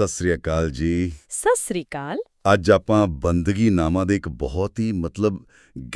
ਸਤਿ ਸ੍ਰੀ ਅਕਾਲ ਜੀ। ਸਤਿ ਸ੍ਰੀ ਅਕਾਲ। ਅੱਜ ਆਪਾਂ ਬੰਦਗੀ ਨਾਮਾ ਦੇ ਇੱਕ ਬਹੁਤ ਹੀ ਮਤਲਬ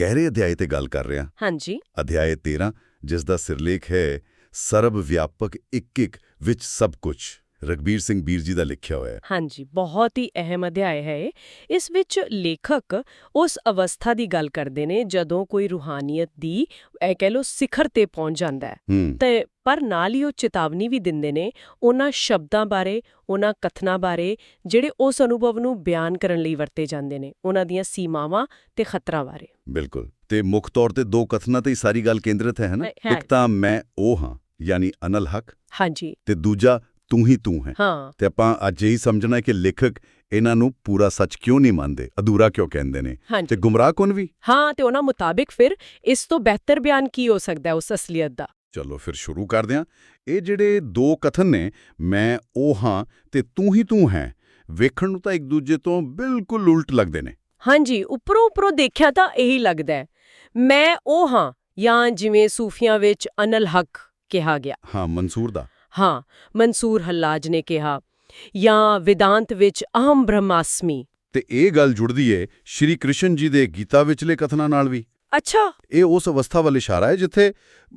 ਗਹਿਰੇ ਅਧਿਆਇ ਤੇ ਗੱਲ ਕਰ ਰਹੇ ਹਾਂ। ਹਾਂਜੀ। ਅਧਿਆਇ 13 ਜਿਸ ਦਾ ਸਿਰਲੇਖ ਹੈ ਸਰਬ ਵਿਆਪਕ ਇੱਕ ਇੱਕ ਵਿੱਚ ਸਭ ਕੁਝ ਰਗਬੀਰ ਸਿੰਘ ਬੀਰ ਜੀ ਦਾ ਲਿਖਿਆ ਹੋਇਆ ਹੈ। ਹਾਂਜੀ ਬਹੁਤ ਹੀ ਅਹਿਮ ਅਧਿਆਇ ਹੈ ਇਹ। ਇਸ ਵਿੱਚ ਲੇਖਕ ਉਸ ਅਵਸਥਾ ਦੀ ਗੱਲ ਕਰਦੇ ਨੇ ਜਦੋਂ ਕੋਈ ਰੂਹਾਨੀਅਤ ਦੀ ਇਹ ਕਹਿ ਲੋ ਸਿਖਰ ਤੇ ਪਹੁੰਚ ਜਾਂਦਾ ਹੈ। ਤੇ ਪਰ ਨਾਲ ਹੀ ਉਹ ਚੇਤਾਵਨੀ ਵੀ ਦਿੰਦੇ ਨੇ ਉਹਨਾਂ ਸ਼ਬਦਾਂ ਬਾਰੇ ਉਹਨਾਂ ਕਥਨਾਂ ਬਾਰੇ ਜਿਹੜੇ ਉਸ ਅਨੁਭਵ ਨੂੰ ਬਿਆਨ ਕਰਨ ਲਈ ਵਰਤੇ ਜਾਂਦੇ ਨੇ ਉਹਨਾਂ ਦੀਆਂ ਸੀਮਾਵਾਂ ਤੇ ਖਤਰਾ ਬਾਰੇ। ਬਿਲਕੁਲ। ਤੇ ਮੁੱਖ ਤੌਰ ਤੇ ਦੋ ਕਥਨਾਂ ਤੇ ਹੀ ਸਾਰੀ ਗੱਲ ਕੇਂਦਰਿਤ ਹੈ ਨਾ। ਇੱਕ ਤਾਂ ਮੈਂ ਉਹ ਹਾਂ ਯਾਨੀ ਅਨਲ ਹਕ ਹਾਂਜੀ। ਤੇ ਦੂਜਾ ਤੂੰ ਹੀ ਤੂੰ ਹੈ। ਹਾਂ। ਤੇ ਆਪਾਂ ਅੱਜ ਇਹੀ ਸਮਝਣਾ ਹੈ ਕਿ ਲੇਖਕ ਇਹਨਾਂ ਨੂੰ ਪੂਰਾ ਸੱਚ ਕਿਉਂ ਨਹੀਂ ਮੰਨਦੇ? ਅਧੂਰਾ ਕਿਉਂ ਕਹਿੰਦੇ ਨੇ? ਤੇ ਗੁੰਮਰਾਹ ਕੌਣ ਵੀ? ਹਾਂ ਤੇ ਉਹਨਾਂ ਮੁਤਾਬਿਕ ਫਿਰ ਇਸ ਤੋਂ ਬਿਹਤਰ ਬਿਆਨ ਕੀ ਹੋ ਸਕਦਾ ਹੈ ਉਸ ਅਸਲੀਅਤ ਦਾ? ਚਲੋ ਫਿਰ ਸ਼ੁਰੂ ਕਰਦੇ ਹਾਂ। ਇਹ ਜਿਹੜੇ ਦੋ ਕਥਨ ਨੇ ਮੈਂ ਉਹ ਹਾਂ ਤੇ ਤੂੰ ਹੀ ਤੂੰ ਹੈ ਵੇਖਣ ਨੂੰ ਤਾਂ ਇੱਕ ਦੂਜੇ ਤੋਂ ਬਿਲਕੁਲ ਉਲਟ ਲੱਗਦੇ ਨੇ। ਹਾਂਜੀ ਉੱਪਰੋਂ ਉੱਪਰੋਂ ਦੇਖਿਆ ਤਾਂ ਇਹੀ ਲੱਗਦਾ ਹੈ। ਮੈਂ ਉਹ ਹਾਂ ਜਾਂ ਜਿਵੇਂ ਸੂਫੀਆਂ ਵਿੱਚ ਅਨਲ ਹਕ ਕਿਹਾ ਗਿਆ। ਹਾਂ ਮਨਸੂਰ ਦਾ। ਹਾਂ ਮਨਸੂਰ ਹੱਲਾਜ ਨੇ ਕਿਹਾ ਜਾਂ ਵਿਦਾਂਤ ਵਿੱਚ ਅਹਮ ਬ੍ਰਹਮਾਸਮੀ। ਤੇ ਇਹ ਗੱਲ ਜੁੜਦੀ ਏ ਸ਼੍ਰੀ ਕ੍ਰਿਸ਼ਨ ਜੀ ਦੇ ਗੀਤਾ ਵਿਚਲੇ ਕਥਨਾਂ ਨਾਲ ਵੀ। ਅੱਛਾ। ਇਹ ਉਸ ਅਵਸਥਾ ਵੱਲ ਇਸ਼ਾਰਾ ਹੈ ਜਿੱਥੇ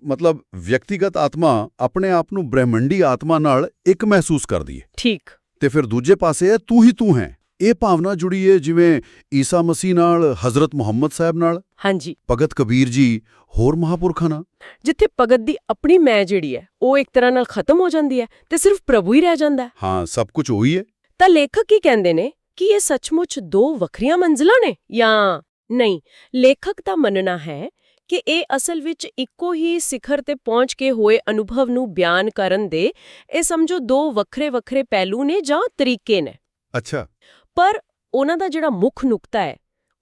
ਮਤਲਬ ਵਿਅਕਤੀਗਤ ਆਤਮਾ ਆਪਣੇ ਆਪ ਨੂੰ ਬ੍ਰਹਿਮੰਡੀ ਆਤਮਾ ਨਾਲ ਇੱਕ ਮਹਿਸੂਸ ਕਰਦੀ ਹੈ ਠੀਕ। ਤੇ ਫਿਰ ਦੂਜੇ ਪਾਸੇ ਹੈ ਤੂੰ ਹੀ ਤੂੰ ਹੈ। ਇਹ ਭਾਵਨਾ ਜੁੜੀ ਏ ਜਿਵੇਂ ਈਸਾ ਮਸੀਹ ਨਾਲ ਹਜ਼ਰਤ ਮੁਹੰਮਦ ਸਾਹਿਬ ਨਾਲ ਹਾਂਜੀ। ਭਗਤ ਕਬੀਰ ਜੀ ਹੋਰ ਮਹਾਪੁਰਖਾਂ ਨਾਲ? ਜਿੱਥੇ ਭਗਤ ਦੀ ਆਪਣੀ ਮੈਂ ਜਿਹੜੀ ਹੈ ਉਹ ਇੱਕ ਤਰ੍ਹਾਂ ਨਾਲ ਖਤਮ ਹੋ ਜਾਂਦੀ ਹੈ ਤੇ ਸਿਰਫ ਪ੍ਰਭੂ ਹੀ ਰਹਿ ਜਾਂਦਾ ਹੈ ਹਾਂ ਸਭ ਕੁਝ ਉਹੀ ਹੈ ਤਾਂ ਲੇਖਕ ਕੀ ਕਹਿੰਦੇ ਨੇ? ਕਿ ਇਹ ਸੱਚਮੁੱਚ ਦੋ ਵੱਖਰੀਆਂ ਮੰਜ਼ਲਾਂ ਨੇ ਜਾਂ ਨਹੀਂ? ਲੇਖਕ ਦਾ ਮੰਨਣਾ ਹੈ ਕਿ ਇਹ ਅਸਲ ਵਿੱਚ ਇੱਕੋ ਹੀ ਸਿਖਰ ਤੇ ਪਹੁੰਚ ਕੇ ਹੋਏ ਅਨੁਭਵ ਨੂੰ ਬਿਆਨ ਕਰਨ ਦੇ ਇਹ ਸਮਝੋ ਦੋ ਵੱਖਰੇ ਵੱਖਰੇ ਪਹਿਲੂ ਨੇ ਜਾਂ ਤਰੀਕੇ ਨੇ। ਅੱਛਾ। ਪਰ ਉਹਨਾਂ ਦਾ ਜਿਹੜਾ ਮੁੱਖ ਨੁਕਤਾ ਹੈ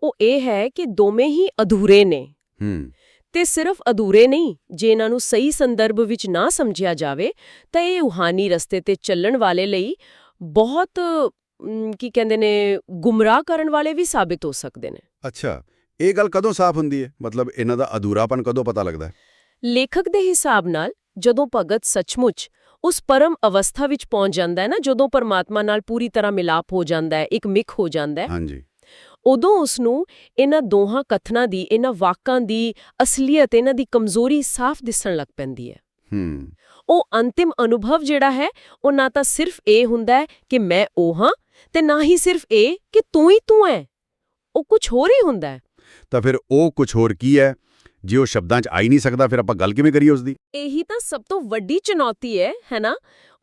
ਉਹ ਇਹ ਹੈ ਕਿ ਦੋਵੇਂ ਹੀ ਅਧੂਰੇ ਨੇ। ਹੂੰ। ਤੇ ਸਿਰਫ ਅਧੂਰੇ ਨਹੀਂ ਜੇ ਇਹਨਾਂ ਨੂੰ ਸਹੀ ਸੰਦਰਭ ਵਿੱਚ ਨਾ ਸਮਝਿਆ ਜਾਵੇ ਤਾਂ ਇਹ ਰੂਹਾਨੀ ਰਸਤੇ ਤੇ ਚੱਲਣ ਵਾਲੇ ਲਈ ਬਹੁਤ ਕੀ ਕਹਿੰਦੇ ਨੇ ਗੁੰਮਰਾਹ ਕਰਨ ਵਾਲੇ ਵੀ ਸਾਬਿਤ ਹੋ ਸਕਦੇ ਨੇ। ਅੱਛਾ ਇਹ ਗੱਲ ਕਦੋਂ ਸਾਫ਼ ਹੁੰਦੀ ਹੈ? ਮਤਲਬ ਇਹਨਾਂ ਦਾ ਅਧੂਰਾਪਨ ਕਦੋਂ ਪਤਾ ਲੱਗਦਾ ਹੈ? ਲੇਖਕ ਦੇ ਹਿਸਾਬ ਨਾਲ ਜਦੋਂ ਭਗਤ ਸੱਚਮੁੱਚ ਉਸ ਪਰਮ ਅਵਸਥਾ ਵਿੱਚ ਪਹੁੰਚ ਜਾਂਦਾ ਹੈ ਨਾ ਜਦੋਂ ਪਰਮਾਤਮਾ ਨਾਲ ਪੂਰੀ ਤਰ੍ਹਾਂ ਮਿਲਾਪ ਹੋ ਜਾਂਦਾ ਹੈ ਇੱਕ ਮਿਕ ਹੋ ਜਾਂਦਾ ਹੈ। ਹਾਂਜੀ। ਉਦੋਂ ਉਸ ਨੂੰ ਇਹਨਾਂ ਦੋਹਾਂ ਕਥਨਾਂ ਦੀ ਇਹਨਾਂ ਵਾਕਾਂ ਦੀ ਅਸਲੀਅਤ ਇਹਨਾਂ ਦੀ ਕਮਜ਼ੋਰੀ ਸਾਫ਼ ਦਿਸਣ ਲੱਗ ਪੈਂਦੀ ਹੈ। ਹੂੰ। ਉਹ ਅੰਤਿਮ ਅਨੁਭਵ ਜਿਹੜਾ ਹੈ ਉਹ ਨਾ ਤਾਂ ਸਿਰਫ ਇਹ ਹੁੰਦਾ ਹੈ ਕਿ ਮੈਂ ਉਹ ਹਾਂ ਤੇ ਨਾ ਹੀ ਸਿਰਫ ਇਹ ਕਿ ਤੂੰ ਹੀ ਤੂੰ ਹੈ। ਉਹ ਕੁਝ ਹੋਰ ਹੀ ਹੁੰਦਾ ਹੈ। ਤਾਂ ਫਿਰ ਉਹ ਕੁਝ ਹੋਰ ਕੀ ਹੈ? ਜੇ ਉਹ ਸ਼ਬਦਾਂ 'ਚ ਆ ਹੀ ਨਹੀਂ ਸਕਦਾ ਫਿਰ ਆਪਾਂ ਗੱਲ ਕਿਵੇਂ ਕਰੀਏ ਉਸ ਦੀ ਇਹੀ ਤਾਂ ਸਭ ਤੋਂ ਵੱਡੀ ਚੁਣੌਤੀ ਹੈ ਹੈਨਾ?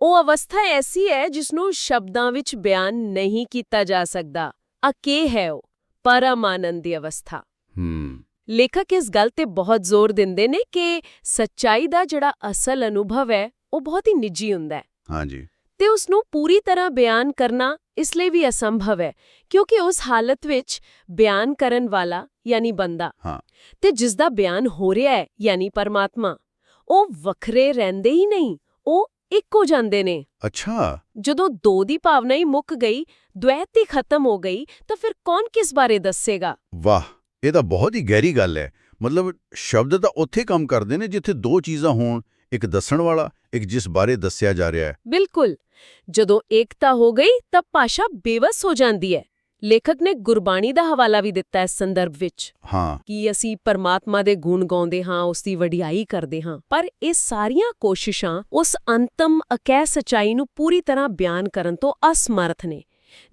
ਉਹ ਅਵਸਥਾ ਐਸੀ ਹੈ ਜਿਸ ਨੂੰ ਸ਼ਬਦਾਂ ਵਿੱਚ ਬਿਆਨ ਨਹੀਂ ਕੀਤਾ ਜਾ ਸਕਦਾ। ਆ ਕੀ ਹੈ ਉਹ? ਪਰਮ ਆਨੰਦ ਦੀ ਅਵਸਥਾ। ਹੂੰ। ਲੇਖਕ ਇਸ ਗੱਲ ਤੇ ਬਹੁਤ ਜ਼ੋਰ ਦਿੰਦੇ ਨੇ ਕਿ ਸੱਚਾਈ ਦਾ ਜਿਹੜਾ ਅਸਲ ਅਨੁਭਵ ਹੈ ਉਹ ਬਹੁਤ ਹੀ ਨਿੱਜੀ ਹੁੰਦਾ ਹੈ। ਹਾਂਜੀ। ਤੇ ਉਸ ਨੂੰ ਪੂਰੀ ਤਰ੍ਹਾਂ ਬਿਆਨ ਕਰਨਾ ਇਸ ਲਈ ਵੀ ਅਸੰਭਵ ਹੈ ਕਿਉਂਕਿ ਉਸ ਹਾਲਤ ਵਿੱਚ ਬਿਆਨ ਕਰਨ ਵਾਲਾ ਯਾਨੀ ਬੰਦਾ। ਤੇ ਜਿਸ ਦਾ ਬਿਆਨ ਹੋ ਰਿਹਾ ਹੈ ਯਾਨੀ ਪਰਮਾਤਮਾ ਉਹ ਵੱਖਰੇ ਰਹਿੰਦੇ ਹੀ ਨਹੀਂ ਉਹ ਇੱਕ ਹੋ ਜਾਂਦੇ ਨੇ। ਅੱਛਾ। ਜਦੋਂ ਦੋ ਦੀ ਭਾਵਨਾ ਹੀ ਮੁੱਕ ਗਈ ਦੁਐਤ ਹੀ ਖਤਮ ਹੋ ਗਈ ਤਾਂ ਫਿਰ ਕੌਣ ਕਿਸ ਬਾਰੇ ਦੱਸੇਗਾ? ਵਾਹ ਇਹ ਤਾਂ ਬਹੁਤ ਹੀ ਗਹਿਰੀ ਗੱਲ ਹੈ। ਮਤਲਬ ਸ਼ਬਦ ਤਾਂ ਉੱਥੇ ਕੰਮ ਕਰਦੇ ਨੇ ਜਿੱਥੇ ਦੋ ਚੀਜ਼ਾਂ ਹੋਣ ਇੱਕ ਦੱਸਣ ਵਾਲਾ ਇੱਕ ਜਿਸ ਬਾਰੇ ਦੱਸਿਆ ਜਾ ਰਿਹਾ ਹੈ। ਬਿਲਕੁਲ। ਜਦੋਂ ਏਕਤਾ ਹੋ ਗਈ ਤਾਂ ਭਾਸ਼ਾ ਬੇਵਸ ਹੋ ਜਾਂਦੀ ਹੈ। ਲੇਖਕ ਨੇ ਗੁਰਬਾਣੀ ਦਾ ਹਵਾਲਾ ਵੀ ਦਿੱਤਾ ਹੈ ਇਸ ਸੰਦਰਭ ਵਿੱਚ। ਹਾਂ। ਕਿ ਅਸੀਂ ਪਰਮਾਤਮਾ ਦੇ ਗੁਣ ਗਾਉਂਦੇ ਹਾਂ ਉਸ ਦੀ ਵਡਿਆਈ ਕਰਦੇ ਹਾਂ? ਪਰ ਇਹ ਸਾਰੀਆਂ ਕੋਸ਼ਿਸ਼ਾਂ ਉਸ ਅੰਤਮ ਅਕੈ ਸਚਾਈ ਨੂੰ ਪੂਰੀ ਤਰ੍ਹਾਂ ਬਿਆਨ ਕਰਨ ਤੋਂ ਅਸਮਰਥ ਨੇ।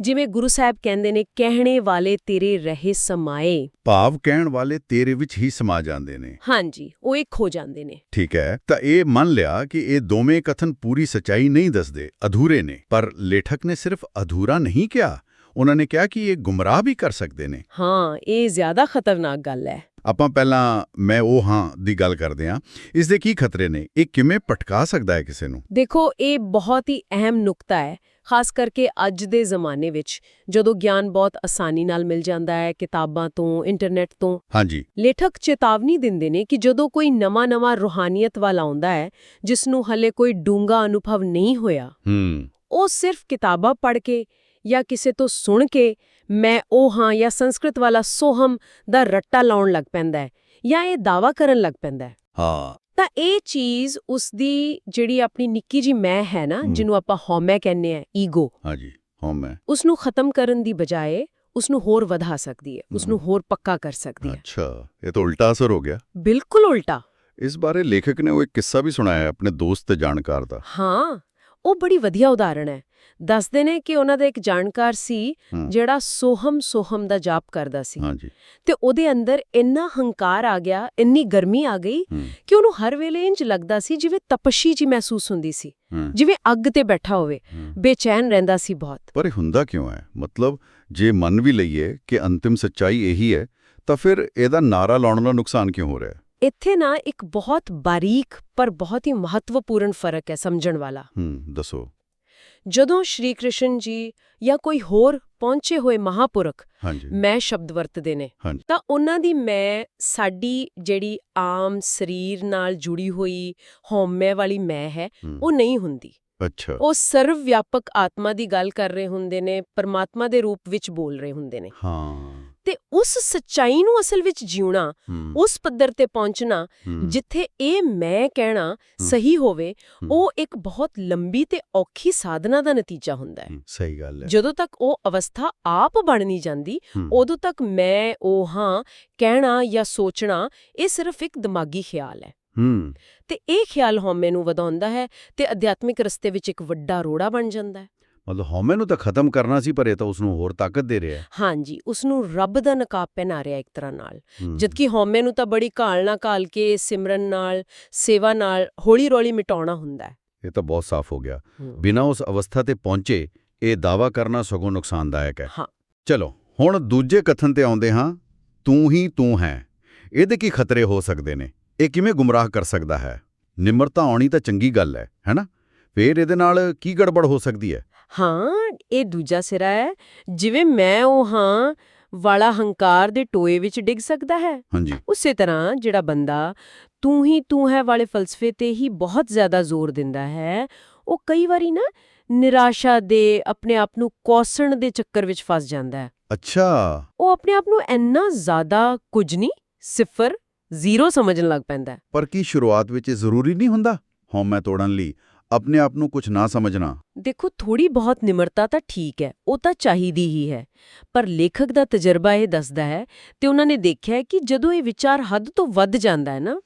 ਜਿਵੇਂ ਗੁਰੂ ਸਾਹਿਬ ਕਹਿੰਦੇ ਨੇ ਕਹਿਣੇ ਵਾਲੇ ਤੇਰੇ ਰਹੇ ਸਮਾਏ। ਭਾਵ ਕਹਿਣ ਵਾਲੇ ਤੇਰੇ ਵਿੱਚ ਹੀ ਸਮਾ ਜਾਂਦੇ ਨੇ। ਹਾਂਜੀ ਉਹ ਇੱਕ ਹੋ ਜਾਂਦੇ ਨੇ। ਠੀਕ ਹੈ ਤਾਂ ਇਹ ਮੰਨ ਲਿਆ ਕਿ ਇਹ ਦੋਵੇਂ ਕਥਨ ਪੂਰੀ ਸਚਾਈ ਨਹੀਂ ਦੱਸਦੇ ਅਧੂਰੇ ਨੇ। ਪਰ ਲੇਖਕ ਨੇ ਸਿਰਫ ਅਧੂਰਾ ਨਹੀਂ ਕਿਹਾ ਉਹਨਾਂ ਨੇ ਕਿਹਾ ਕਿ ਇਹ ਗੁੰਮਰਾਹ ਵੀ ਕਰ ਸਕਦੇ ਨੇ। ਹਾਂ ਇਹ ਜ਼ਿਆਦਾ ਖਤਰਨਾਕ ਗੱਲ ਹੈ। ਆਪਾਂ ਪਹਿਲਾਂ ਮੈਂ ਉਹ ਹਾਂ ਦੀ ਗੱਲ ਕਰਦੇ ਹਾਂ। ਇਸ ਦੇ ਕੀ ਖਤਰੇ ਨੇ? ਇਹ ਕਿਵੇਂ ਪਟਕਾ ਸਕਦਾ ਹੈ ਕਿਸੇ ਨੂੰ? ਦੇਖੋ ਇਹ ਬਹੁਤ ਹੀ ਅਹਿਮ ਨੁਕਤਾ ਹੈ। ਖਾਸ ਕਰਕੇ ਅੱਜ ਦੇ ਜ਼ਮਾਨੇ ਵਿੱਚ ਜਦੋਂ ਗਿਆਨ ਬਹੁਤ ਆਸਾਨੀ ਨਾਲ ਮਿਲ ਜਾਂਦਾ ਹੈ ਕਿਤਾਬਾਂ ਤੋਂ ਇੰਟਰਨੈਟ ਤੋਂ ਹਾਂਜੀ। ਲੇਖਕ ਚੇਤਾਵਨੀ ਦਿੰਦੇ ਨੇ ਕਿ ਜਦੋਂ ਕੋਈ ਨਵਾਂ-ਨਵਾਂ ਰੂਹਾਨੀਅਤ ਵਾਲਾ ਆਉਂਦਾ ਹੈ ਜਿਸ ਨੂੰ ਹਲੇ ਕੋਈ ਡੂੰਗਾ ਅਨੁਭਵ ਨਹੀਂ ਹੋਇਆ ਹੂੰ। ਉਹ ਸਿਰਫ ਕਿਤਾਬਾਂ ਪੜ੍ਹ ਕੇ ਜਾਂ ਕਿਸੇ ਤੋਂ ਸੁਣ ਕੇ ਮੈਂ ਉਹ ਹਾਂ ਜਾਂ ਸੰਸਕ੍ਰਿਤ ਵਾਲਾ ਸੋਹਮ ਦਾ ਰੱਟਾ ਲਾਉਣ ਲੱਗ ਪੈਂਦਾ ਹੈ ਜਾਂ ਇਹ ਦਾਵਾ ਕਰਨ ਲੱਗ ਪੈਂਦਾ ਹੈ। ਹਾਂ। ਤਾਂ ਇਹ ਚੀਜ਼ ਉਸ ਦੀ ਜਿਹੜੀ ਆਪਣੀ ਨਿੱਕੀ ਜੀ ਮੈਂ ਹੈ ਨਾ। ਜਿਹਨੂੰ ਆਪਾਂ ਹਉਮੈ ਕਹਿੰਦੇ ਆ ਈਗੋ। ਹਾਂਜੀ ਹਉਮੈ ਉਸ ਨੂੰ ਖਤਮ ਕਰਨ ਦੀ ਬਜਾਏ ਉਸ ਨੂੰ ਹੋਰ ਵਧਾ ਸਕਦੀ ਹੈ ਉਸ ਨੂੰ ਹੋਰ ਪੱਕਾ ਕਰ ਸਕਦੀ ਹੈ। ਅੱਛਾ ਇਹ ਤਾਂ ਉਲਟਾ ਅਸਰ ਹੋ ਗਿਆ। ਬਿਲਕੁਲ ਉਲਟਾ। ਇਸ ਬਾਰੇ ਲੇਖਕ ਨੇ ਉਹ ਇੱਕ ਕਿੱਸਾ ਵੀ ਸੁਣਾਇਆ ਆਪਣੇ ਦੋਸਤ ਤੇ ਜਾਣਕਾਰ ਦਾ। ਹਾਂ। ਉਹ ਬੜੀ ਵਧੀਆ ਉਦਾਹਰਣ ਹੈ। ਦੱਸਦੇ ਨੇ ਕਿ ਉਹਨਾਂ ਦਾ ਇੱਕ ਜਾਣਕਾਰ ਸੀ। ਜਿਹੜਾ ਸੋਹਮ ਸੋਹਮ ਦਾ ਜਾਪ ਕਰਦਾ ਸੀ। ਹਾਂਜੀ। ਤੇ ਉਹਦੇ ਅੰਦਰ ਇੰਨਾ ਹੰਕਾਰ ਆ ਗਿਆ ਇੰਨੀ ਗਰਮੀ ਆ ਗਈ ਕਿ ਉਹਨੂੰ ਹਰ ਵੇਲੇ ਇੰਜ ਲੱਗਦਾ ਸੀ ਜਿਵੇਂ ਤਪਸ਼ੀ ਜੀ ਮਹਿਸੂਸ ਹੁੰਦੀ ਸੀ ਜਿਵੇਂ ਅੱਗ ਤੇ ਬੈਠਾ ਹੋਵੇ। ਬੇਚੈਨ ਰਹਿੰਦਾ ਸੀ ਬਹੁਤ। ਪਰ ਇਹ ਹੁੰਦਾ ਕਿਉਂ ਹੈ? ਮਤਲਬ ਜੇ ਮੰਨ ਵੀ ਲਈਏ ਕਿ ਅੰਤਿਮ ਸੱਚਾਈ ਇਹੀ ਹੈ ਤਾਂ ਫਿਰ ਇਹਦਾ ਨਾਰਾ ਲਾਉਣ ਨਾਲ ਨੁਕਸਾਨ ਕਿਉਂ ਹੋ ਰਿਹਾ ਹੈ? ਇੱਥੇ ਨਾ ਇੱਕ ਬਹੁਤ ਬਾਰੀਕ ਪਰ ਬਹੁਤ ਹੀ ਮਹੱਤਵਪੂਰਨ ਫ਼ਰਕ ਹੈ ਸਮਝਣ ਵਾਲਾ। ਹੂੰ ਦੱਸੋ। ਜਦੋਂ ਸ਼੍ਰੀ ਕ੍ਰਿਸ਼ਨ ਜੀ ਜਾਂ ਕੋਈ ਹੋਰ ਪਹੁੰਚੇ ਹੋਏ ਮਹਾਪੁਰਖ ਮੈਂ ਸ਼ਬਦ ਵਰਤਦੇ ਨੇ। ਤਾਂ ਉਹਨਾਂ ਦੀ ਮੈਂ ਸਾਡੀ ਜਿਹੜੀ ਆਮ ਸਰੀਰ ਨਾਲ ਜੁੜੀ ਹੋਈ ਹਉਮੈ ਵਾਲੀ ਮੈਂ ਹੈ ਹੂੰ, ਉਹ ਨਹੀਂ ਹੁੰਦੀ। ਅੱਛਾ। ਉਹ ਸਰਵ ਵਿਆਪਕ ਆਤਮਾ ਦੀ ਗੱਲ ਕਰ ਰਹੇ ਹੁੰਦੇ ਨੇ ਪਰਮਾਤਮਾ ਦੇ ਰੂਪ ਵਿੱਚ ਬੋਲ ਰਹੇ ਹੁੰਦੇ ਨੇ। ਹਾਂ। ਤੇ ਉਸ ਸੱਚਾਈ ਨੂੰ ਅਸਲ ਵਿੱਚ ਜਿਉਣਾ ਉਸ ਪੱਧਰ ਤੇ ਪਹੁੰਚਣਾ ਜਿੱਥੇ ਇਹ ਮੈਂ ਕਹਿਣਾ ਸਹੀ ਹੋਵੇ। ਉਹ ਇੱਕ ਬਹੁਤ ਲੰਬੀ ਤੇ ਔਖੀ ਸਾਧਨਾ ਦਾ ਨਤੀਜਾ ਹੁੰਦਾ ਹੈ। ਸਹੀ ਗੱਲ ਹੈ। ਜਦੋਂ ਤੱਕ ਉਹ ਅਵਸਥਾ ਆਪ ਬਣ ਨਹੀਂ ਜਾਂਦੀ ਉਦੋਂ ਤੱਕ ਮੈਂ ਉਹ ਹਾਂ ਕਹਿਣਾ ਜਾਂ ਸੋਚਣਾ ਇਹ ਸਿਰਫ ਇੱਕ ਦਿਮਾਗੀ ਖਿਆਲ ਹੈ। ਹੂੰ। ਤੇ ਇਹ ਖਿਆਲ ਹਉਮੈ ਨੂੰ ਵਧਾਉਂਦਾ ਹੈ ਤੇ ਅਧਿਆਤਮਿਕ ਰਸਤੇ ਵਿੱਚ ਇੱਕ ਵੱਡਾ ਰੋੜਾ ਬਣ ਜਾਂਦਾ ਹੈ। ਮਤਲਬ ਹਉਮੈ ਨੂੰ ਤਾਂ ਖਤਮ ਕਰਨਾ ਸੀ ਪਰ ਇਹ ਤਾਂ ਉਸ ਨੂੰ ਹੋਰ ਤਾਕਤ ਦੇ ਰਿਹਾ ਹੈ। ਹਾਂਜੀ ਉਸ ਨੂੰ ਰੱਬ ਦਾ ਨਕਾਬ ਪਹਿਨਾ ਰਿਹਾ ਇੱਕ ਤਰ੍ਹਾਂ ਨਾਲ। ਜਦਕਿ ਹਉਮੈ ਨੂੰ ਤਾਂ ਬੜੀ ਘਾਲ ਨਾ ਘਾਲ ਕੇ ਸਿਮਰਨ ਨਾਲ ਸੇਵਾ ਨਾਲ ਹੌਲੀ-ਹੌਲੀ ਮਿਟਾਉਣਾ ਹੁੰਦਾ ਹੈ। ਇਹ ਤਾਂ ਬਹੁਤ ਸਾਫ਼ ਹੋ ਗਿਆ। ਬਿਨਾਂ ਉਸ ਅਵਸਥਾ ਤੇ ਪਹੁੰਚੇ ਇਹ ਦਾਵਾ ਕਰਨਾ ਸਗੋਂ ਨੁਕਸਾਨਦਾਇਕ ਹੈ। ਹਾਂ। ਚਲੋ ਹੁਣ ਦੂਜੇ ਕਥਨ ਤੇ ਆਉਂਦੇ ਹਾਂ। ਤੂੰ ਹੀ ਤੂੰ ਹੈ। ਇਹਦੇ ਕੀ ਖਤਰੇ ਹੋ ਸਕਦੇ ਨੇ? ਇਹ ਕਿਵੇਂ ਗੁੰਮਰਾਹ ਕਰ ਸਕਦਾ ਹੈ? ਨਿਮਰਤਾ ਆਉਣੀ ਤਾਂ ਚੰਗੀ ਗੱਲ ਹੈ ਹੈਨਾ ਫੇਰ ਇਹਦੇ ਨਾਲ ਕੀ ਗੜਬੜ ਹੋ ਸਕਦੀ ਹੈ? ਹਾਂ ਇਹ ਦੂਜਾ ਸਿਰਾ ਹੈ ਜਿਵੇਂ ਮੈਂ ਉਹ ਹਾਂ ਵਾਲਾ ਹੰਕਾਰ ਦੇ ਟੋਏ ਵਿੱਚ ਡਿੱਗ ਸਕਦਾ ਹੈ। ਹਾਂਜੀ। ਉਸੇ ਤਰ੍ਹਾਂ ਜਿਹੜਾ ਬੰਦਾ ਤੂੰ ਹੀ ਤੂੰ ਹੈ ਵਾਲੇ ਫਲਸਫੇ ਤੇ ਹੀ ਬਹੁਤ ਜ਼ਿਆਦਾ ਜ਼ੋਰ ਦਿੰਦਾ ਹੈ ਉਹ ਕਈ ਵਾਰੀ ਨਾ ਨਿਰਾਸ਼ਾ ਦੇ ਆਪਣੇ ਆਪ ਨੂੰ ਕੋਸਣ ਦੇ ਚੱਕਰ ਵਿੱਚ ਫਸ ਜਾਂਦਾ ਹੈ। ਅੱਛਾ। ਉਹ ਆਪਣੇ ਆਪ ਨੂੰ ਇੰਨਾ ਜ਼ਿਆਦਾ ਕੁਝ ਨਹੀਂ ਸਿਫਰ ਜ਼ੀਰੋ ਸਮਝਣ ਲੱਗ ਪੈਂਦਾ ਪਰ ਕੀ ਸ਼ੁਰੂਆਤ ਵਿੱਚ ਜ਼ਰੂਰੀ ਨਹੀਂ ਹੁੰਦਾ? ਹਉਮੈ ਤੋੜਨ ਲਈ। ਆਪਣੇ ਆਪ ਨੂੰ ਕੁਝ ਨਾ ਸਮਝਣਾ। ਦੇਖੋ ਥੋੜੀ ਬਹੁਤ ਨਿਮਰਤਾ ਤਾਂ ਠੀਕ ਹੈ ਉਹ ਤਾਂ ਚਾਹੀਦੀ ਹੀ ਹੈ। ਪਰ ਲੇਖਕ ਦਾ ਤਜਰਬਾ ਇਹ ਦੱਸਦਾ ਹੈ ਤੇ ਉਹਨਾਂ ਨੇ ਦੇਖਿਆ ਹੈ ਕਿ ਜਦੋਂ ਇਹ ਵਿਚਾਰ ਹੱਦ ਤੋਂ ਵੱਧ ਜਾਂਦਾ ਹੈ ਨਾ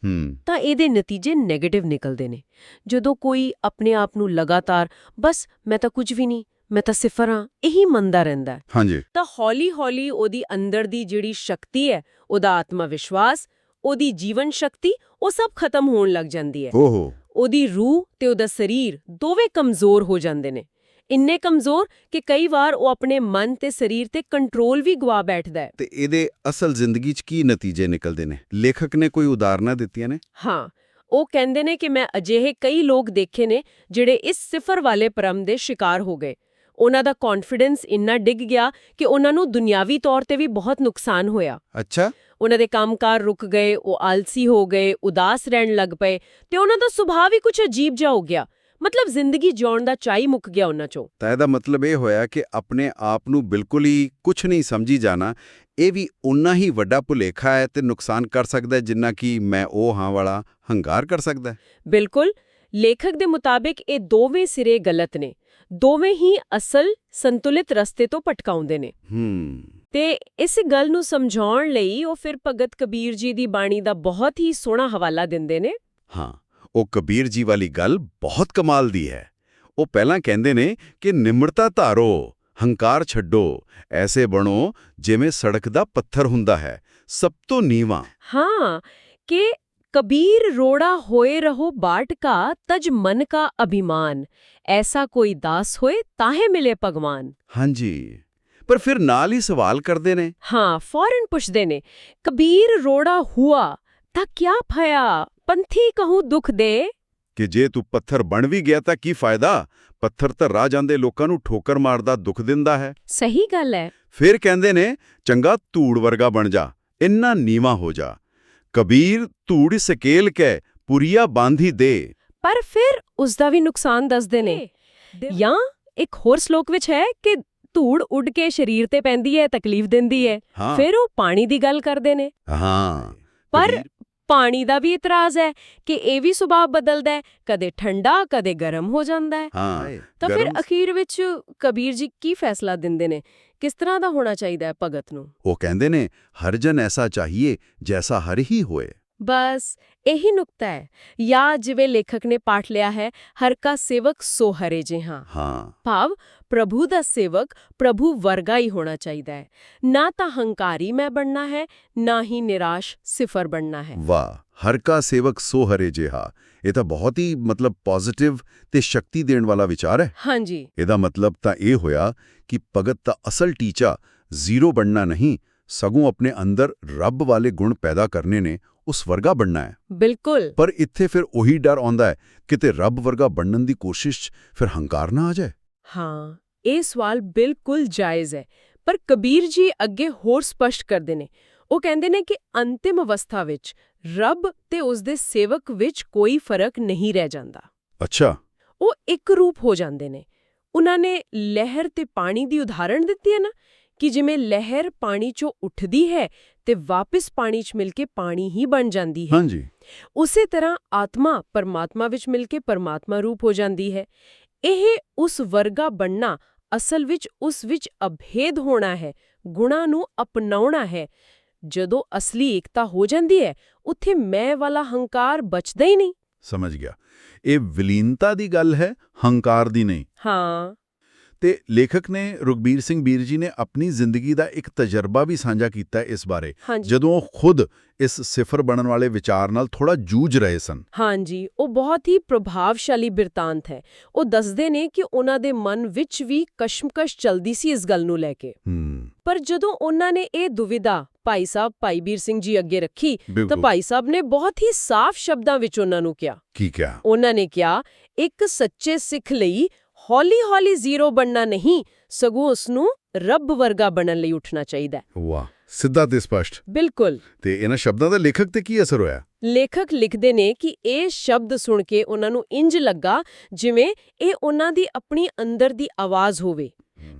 ਤਾਂ ਇਹਦੇ ਨਤੀਜੇ ਨੈਗੇਟਿਵ ਨਿਕਲਦੇ ਨੇ। ਜਦੋਂ ਕੋਈ ਆਪਣੇ ਆਪ ਨੂੰ ਲਗਾਤਾਰ ਬਸ ਮੈਂ ਤਾਂ ਕੁਝ ਵੀ ਨਹੀਂ ਮੈਂ ਤਾਂ ਸਿਫਰ ਹਾਂ ਇਹੀ ਮੰਨਦਾ ਰਹਿੰਦਾ ਹਾਂਜੀ। ਤਾਂ ਹੌਲੀ-ਹੌਲੀ ਉਹਦੀ ਅੰਦਰ ਦੀ ਜਿਹੜੀ ਸ਼ਕਤੀ ਹੈ ਉਹਦਾ ਆਤਮਾ ਵਿਸ਼ਵਾਸ ਉਹਦੀ ਜੀਵਨ ਸ਼ਕਤੀ ਉਹ ਸਭ ਖਤਮ ਹੋਣ ਲੱਗ ਜਾਂਦੀ ਹੈ। ਓਹੋ। ਉਹਦੀ ਰੂਹ ਤੇ ਉਹਦਾ ਸਰੀਰ ਦੋਵੇਂ ਕਮਜ਼ੋਰ ਹੋ ਜਾਂਦੇ ਨੇ। ਇੰਨੇ ਕਮਜ਼ੋਰ ਕਿ ਕਈ ਵਾਰ ਉਹ ਆਪਣੇ ਮਨ ਤੇ ਸਰੀਰ ਤੇ ਕੰਟਰੋਲ ਵੀ ਗਵਾ ਬੈਠਦਾ ਹੈ। ਤੇ ਇਹਦੇ ਅਸਲ ਜ਼ਿੰਦਗੀ 'ਚ ਕੀ ਨਤੀਜੇ ਨਿਕਲਦੇ ਨੇ? ਲੇਖਕ ਨੇ ਕੋਈ ਉਦਾਹਰਨਾਂ ਦਿੱਤੀਆਂ ਨੇ? ਹਾਂ ਉਹ ਕਹਿੰਦੇ ਨੇ ਕਿ ਮੈਂ ਅਜਿਹੇ ਕਈ ਲੋਕ ਦੇਖੇ ਨੇ ਜਿਹੜੇ ਇਸ ਸਿਫਰ ਵਾਲੇ ਪਰਮ ਦੇ ਸ਼ਿਕਾਰ ਹੋ ਗਏ। ਉਹਨਾਂ ਦਾ ਕੌਨਫੀਡੈਂਸ ਇੰਨਾ ਡਿੱਗ ਗਿਆ ਕਿ ਉਹਨਾਂ ਨੂੰ ਦੁਨਿਆਵੀ ਤੌਰ ਤੇ ਵੀ ਬਹੁਤ ਨੁਕਸਾਨ ਹੋਇਆ। ਅੱਛਾ। ਉਹਨਾਂ ਦੇ ਕੰਮਕਾਰ ਰੁਕ ਗਏ ਉਹ ਆਲਸੀ ਹੋ ਗਏ ਉਦਾਸ ਰਹਿਣ ਲੱਗ ਪਏ ਤੇ ਉਹਨਾਂ ਦਾ ਸੁਭਾਅ ਵੀ ਕੁਝ ਅਜੀਬ ਜਿਹਾ ਹੋ ਗਿਆ। ਮਤਲਬ ਜ਼ਿੰਦਗੀ ਜਿਉਣ ਦਾ ਚਾਈ ਮੁੱਕ ਗਿਆ ਉਹਨਾਂ ਚੋਂ। ਤਾਂ ਇਹਦਾ ਮਤਲਬ ਇਹ ਹੋਇਆ ਕਿ ਆਪਣੇ ਆਪ ਨੂੰ ਬਿਲਕੁਲ ਹੀ ਕੁਝ ਨਹੀਂ ਸਮਝੀ ਜਾਣਾ ਇਹ ਵੀ ਉਨਾ ਹੀ ਵੱਡਾ ਭੁਲੇਖਾ ਹੈ ਤੇ ਨੁਕਸਾਨ ਕਰ ਸਕਦਾ ਹੈ ਜਿੰਨਾ ਕਿ ਮੈਂ ਉਹ ਹਾਂ ਵਾਲਾ ਹੰਕਾਰ ਕਰ ਸਕਦਾ ਹੈ। ਬਿਲਕੁਲ। ਲੇਖਕ ਦੇ ਮੁਤਾਬਿਕ ਇਹ ਦੋਵੇਂ ਸਿਰੇ ਗਲਤ ਨੇ। ਦੋਵੇਂ ਹੀ ਅਸਲ ਸੰਤੁਲਿਤ ਰਸਤੇ ਤੋਂ ਭਟਕਾਉਂਦੇ ਨੇ। ਹੂੰ। ਤੇ ਇਸ ਗੱਲ ਨੂੰ ਸਮਝਾਉਣ ਲਈ ਉਹ ਫਿਰ ਭਗਤ ਕਬੀਰ ਜੀ ਦੀ ਬਾਣੀ ਦਾ ਬਹੁਤ ਹੀ ਸੋਹਣਾ ਹਵਾਲਾ ਦਿੰਦੇ ਨੇ। ਹਾਂ ਉਹ ਕਬੀਰ ਜੀ ਵਾਲੀ ਗੱਲ ਬਹੁਤ ਕਮਾਲ ਦੀ ਹੈ। ਉਹ ਪਹਿਲਾਂ ਕਹਿੰਦੇ ਨੇ ਕਿ ਨਿਮਰਤਾ ਧਾਰੋ ਹੰਕਾਰ ਛੱਡੋ ਐਸੇ ਬਣੋ ਜਿਵੇਂ ਸੜਕ ਦਾ ਪੱਥਰ ਹੁੰਦਾ ਹੈ ਸਭ ਤੋਂ ਨੀਵਾਂ। ਹਾਂ ਕਿ ਕਬੀਰ ਰੋੜਾ ਹੋਏ ਰਹੋ ਬਾਟ ਕਾ ਤਜ ਮਨ ਕਾ ਅਭਿਮਾਨ ਐਸਾ ਕੋਈ ਦਾਸ ਹੋਏ ਤਾਹੇ ਮਿਲੇ ਭਗਵਾਨ ਹਾਂਜੀ ਪਰ ਫਿਰ ਨਾਲ ਹੀ ਸਵਾਲ ਕਰਦੇ ਨੇ ਹਾਂ ਫੌਰਨ ਪੁੱਛਦੇ ਨੇ ਕਬੀਰ ਰੋੜਾ ਹੁਆ ਤਾਂ ਕਿਆ ਭਇਆ ਪੰਥੀ ਕਹੂੰ ਦੁੱਖ ਦੇ ਕਿ ਜੇ ਤੂੰ ਪੱਥਰ ਬਣ ਵੀ ਗਿਆ ਤਾਂ ਕੀ ਫਾਇਦਾ ਪੱਥਰ ਤਾਂ ਰਾਹ ਜਾਂਦੇ ਲੋਕਾਂ ਨੂੰ ਠੋਕਰ ਮਾਰਦਾ ਦੁੱਖ ਦਿੰਦਾ ਹੈ ਸਹੀ ਗੱਲ ਹੈ ਫਿਰ ਕਹਿੰਦੇ ਨੇ ਚੰਗਾ ਧੂੜ ਵਰਗਾ ਬਣ ਜਾ ਇੰਨਾ ਨੀਵਾ ਹੋ ਜਾ ਕਬੀਰ ਧੂੜ ਸਕੇਲ ਕੇ ਪੁਰੀਆ ਬਾਂਧੀ ਦੇ। ਪਰ ਫਿਰ ਉਸ ਦਾ ਵੀ ਨੁਕਸਾਨ ਦੱਸਦੇ ਨੇ। ਜਾਂ ਇੱਕ ਹੋਰ ਸ਼ਲੋਕ ਵਿੱਚ ਹੈ ਕਿ ਧੂੜ ਉੱਡ ਕੇ ਸਰੀਰ ਤੇ ਪੈਂਦੀ ਹੈ ਤਕਲੀਫ ਦਿੰਦੀ ਹੈ। ਫਿਰ ਉਹ ਪਾਣੀ ਦੀ ਗੱਲ ਕਰਦੇ ਨੇ। ਹਾਂ। ਪਰ ਪਾਣੀ ਦਾ ਵੀ ਇਤਰਾਜ਼ ਹੈ ਕਿ ਇਹ ਵੀ ਸੁਭਾਅ ਬਦਲਦਾ ਹੈ ਕਦੇ ਠੰਡਾ ਕਦੇ ਗਰਮ ਹੋ ਜਾਂਦਾ ਹੈ। ਹਾਂ ਤਾਂ ਫਿਰ ਅਖੀਰ ਵਿੱਚ ਕਬੀਰ ਜੀ ਕੀ ਫੈਸਲਾ ਦਿੰਦੇ ਨੇ? ਕਿਸ ਤਰ੍ਹਾਂ ਦਾ ਹੋਣਾ ਚਾਹੀਦਾ ਹੈ ਭਗਤ ਨੂੰ? ਉਹ ਕਹਿੰਦੇ ਨੇ, ਹਰ ਜਨ ਐਸਾ ਚਾਹੀਏ ਜੈਸਾ ਹਰ ਹੀ ਹੋਏ। ਬਸ ਇਹੀ ਨੁਕਤਾ ਹੈ। ਜਾਂ ਜਿਵੇਂ ਲੇਖਕ ਨੇ ਪਾਠ ਲਿਆ ਹੈ ਹਰ ਕਾ ਸੇਵਕ ਸੋ ਹਰੇ ਜੇ ਹਾਂ। ਹਾਂ। ਭਾਵ ਪ੍ਰਭੂ ਦਾ ਸੇਵਕ ਪ੍ਰਭੂ ਵਰਗਾ ਹੀ ਹੋਣਾ ਚਾਹੀਦਾ ਹੈ। ਨਾ ਤਾਂ ਹੰਕਾਰੀ ਮੈਂ ਬਣਨਾ ਹੈ ਨਾ ਹੀ ਨਿਰਾਸ਼ ਸਿਫਰ ਬਣਨਾ ਹੈ। ਵਾਹ ਹਰ ਕਾ ਸੇਵਕ ਸੋ ਹਰੇ ਜਿਹਾ ਇਹ ਤਾਂ ਬਹੁਤ ਹੀ ਮਤਲਬ ਪੋਜ਼ਿਟਿਵ ਤੇ ਸ਼ਕਤੀ ਦੇਣ ਵਾਲਾ ਵਿਚਾਰ ਹੈ। ਹਾਂਜੀ। ਇਹਦਾ ਮਤਲਬ ਤਾਂ ਇਹ ਹੋਇਆ ਕਿ ਭਗਤ ਦਾ ਅਸਲ ਟੀਚਾ ਜ਼ੀਰੋ ਬਣਨਾ ਨਹੀਂ ਸਗੋਂ ਆਪਣੇ ਅੰਦਰ ਰੱਬ ਵਾਲੇ ਗੁਣ ਪੈਦਾ ਕਰਨੇ ਨੇ ਉਸ ਵਰਗਾ ਬਣਨਾ ਹੈ। ਬਿਲਕੁਲ। ਪਰ ਇੱਥੇ ਫਿਰ ਉਹੀ ਡਰ ਆਉਂਦਾ ਹੈ ਕਿਤੇ ਰੱਬ ਵਰਗਾ ਬਣਨ ਦੀ ਕੋਸ਼ਿਸ਼ ਫਿਰ ਹੰਕਾਰ ਨਾ ਆ ਜਾਏ। ਹਾਂ ਇਹ ਸਵਾਲ ਬਿਲਕੁਲ ਜਾਇਜ਼ ਹੈ ਪਰ ਕਬੀਰ ਜੀ ਅੱਗੇ ਹੋਰ ਸਪਸ਼ਟ ਕਰਦੇ ਨੇ। ਉਹ ਕਹਿੰਦੇ ਨੇ ਕਿ ਅੰਤਿਮ ਅਵਸਥਾ ਵਿੱਚ ਰੱਬ ਤੇ ਉਸ ਦੇ ਸੇਵਕ ਵਿੱਚ ਕੋਈ ਫ਼ਰਕ ਨਹੀਂ ਰਹਿ ਜਾਂਦਾ। ਅੱਛਾ। ਉਹ ਇੱਕ ਰੂਪ ਹੋ ਜਾਂਦੇ ਨੇ। ਉਹਨਾਂ ਨੇ ਲਹਿਰ ਤੇ ਪਾਣੀ ਦੀ ਉਦਾਹਰਣ ਦਿੱਤੀ ਹੈ ਨਾ ਕਿ ਜਿਵੇਂ ਲਹਿਰ ਪਾਣੀ 'ਚੋਂ ਉੱਠਦੀ ਹੈ ਤੇ ਵਾਪਸ ਪਾਣੀ 'ਚ ਮਿਲ ਕੇ ਪਾਣੀ ਹੀ ਬਣ ਜਾਂਦੀ ਹੈ। ਹਾਂਜੀ। ਉਸੇ ਤਰ੍ਹਾਂ ਆਤਮਾ ਪਰਮਾਤਮਾ ਵਿੱਚ ਮਿਲ ਕੇ ਪਰਮਾਤਮਾ ਰੂਪ ਹੋ ਜਾਂਦੀ ਹੈ। ਇਹ ਉਸ ਵਰਗਾ ਬਣਨਾ ਅਸਲ ਵਿੱਚ ਉਸ ਵਿੱਚ ਅਭੇਦ ਹੋਣਾ ਹੈ ਗੁਣਾ ਨੂੰ ਅਪਣਾਉਣਾ ਹੈ। ਜਦੋਂ ਅਸਲੀ ਏਕਤਾ ਹੋ ਜਾਂਦੀ ਹੈ ਉੱਥੇ ਮੈਂ ਵਾਲਾ ਹੰਕਾਰ ਬਚਦਾ ਹੀ ਨਹੀਂ। ਸਮਝ ਗਿਆ। ਇਹ ਵਿਲੀਨਤਾ ਦੀ ਗੱਲ ਹੈ ਹੰਕਾਰ ਦੀ ਨਹੀਂ। ਹਾਂ। ਤੇ ਲੇਖਕ ਨੇ ਰੁਗਬੀਰ ਸਿੰਘ ਬੀਰ ਜੀ ਨੇ ਆਪਣੀ ਜ਼ਿੰਦਗੀ ਦਾ ਇੱਕ ਤਜਰਬਾ ਵੀ ਸਾਂਝਾ ਕੀਤਾ ਇਸ ਬਾਰੇ ਜਦੋਂ ਉਹ ਖੁਦ ਇਸ ਸਿਫਰ ਬਣਨ ਵਾਲੇ ਵਿਚਾਰ ਨਾਲ ਥੋੜਾ ਜੂਝ ਰਹੇ ਸਨ। ਹਾਂਜੀ ਉਹ ਬਹੁਤ ਹੀ ਪ੍ਰਭਾਵਸ਼ਾਲੀ ਬਿਰਤਾਂਤ ਹੈ। ਉਹ ਦੱਸਦੇ ਨੇ ਕਿ ਉਹਨਾਂ ਦੇ ਮਨ ਵਿੱਚ ਵੀ ਕਸ਼ਮਕਸ਼ ਚਲਦੀ ਸੀ ਇਸ ਗੱਲ ਨੂੰ ਲੈ ਕੇ। ਪਰ ਜਦੋਂ ਉਹਨਾਂ ਨੇ ਇਹ ਦੁਵਿਧਾ ਭਾਈ ਸਾਹਿਬ ਭਾਈ ਵੀਰ ਸਿੰਘ ਜੀ ਅੱਗੇ ਰੱਖੀ ਤਾਂ ਭਾਈ ਸਾਹਿਬ ਨੇ ਬਹੁਤ ਹੀ ਸਾਫ਼ ਸ਼ਬਦਾਂ ਵਿੱਚ ਉਹਨਾਂ ਨੂੰ ਕਿਹਾ। ਕੀ ਕਿਹਾ? ਉਹਨਾਂ ਨੇ ਕਿਹਾ ਇੱਕ ਸੱਚੇ ਸਿੱਖ ਲਈ ਹੌਲੀ-ਹੌਲੀ ਜ਼ੀਰੋ ਬਣਨਾ ਨਹੀਂ ਸਗੋਂ ਉਸ ਨੂੰ ਰੱਬ ਵਰਗਾ ਬਣਨ ਲਈ ਉੱਠਣਾ ਚਾਹੀਦਾ ਹੈ। ਵਾਹ ਸਿੱਧਾ ਤੇ ਸਪਸ਼ਟ। ਬਿਲਕੁਲ। ਤੇ ਇਹਨਾਂ ਸ਼ਬਦਾਂ ਦਾ ਲੇਖਕ ਤੇ ਕੀ ਅਸਰ ਹੋਇਆ? ਲੇਖਕ ਲਿਖਦੇ ਨੇ ਕਿ ਇਹ ਸ਼ਬਦ ਸੁਣ ਕੇ ਉਹਨਾਂ ਨੂੰ ਇੰਜ ਲੱਗਾ ਜਿਵੇਂ ਇਹ ਉਹਨਾਂ ਦੀ ਆਪਣੀ ਅੰਦਰ ਦੀ ਆਵਾਜ਼ ਹੋਵੇ।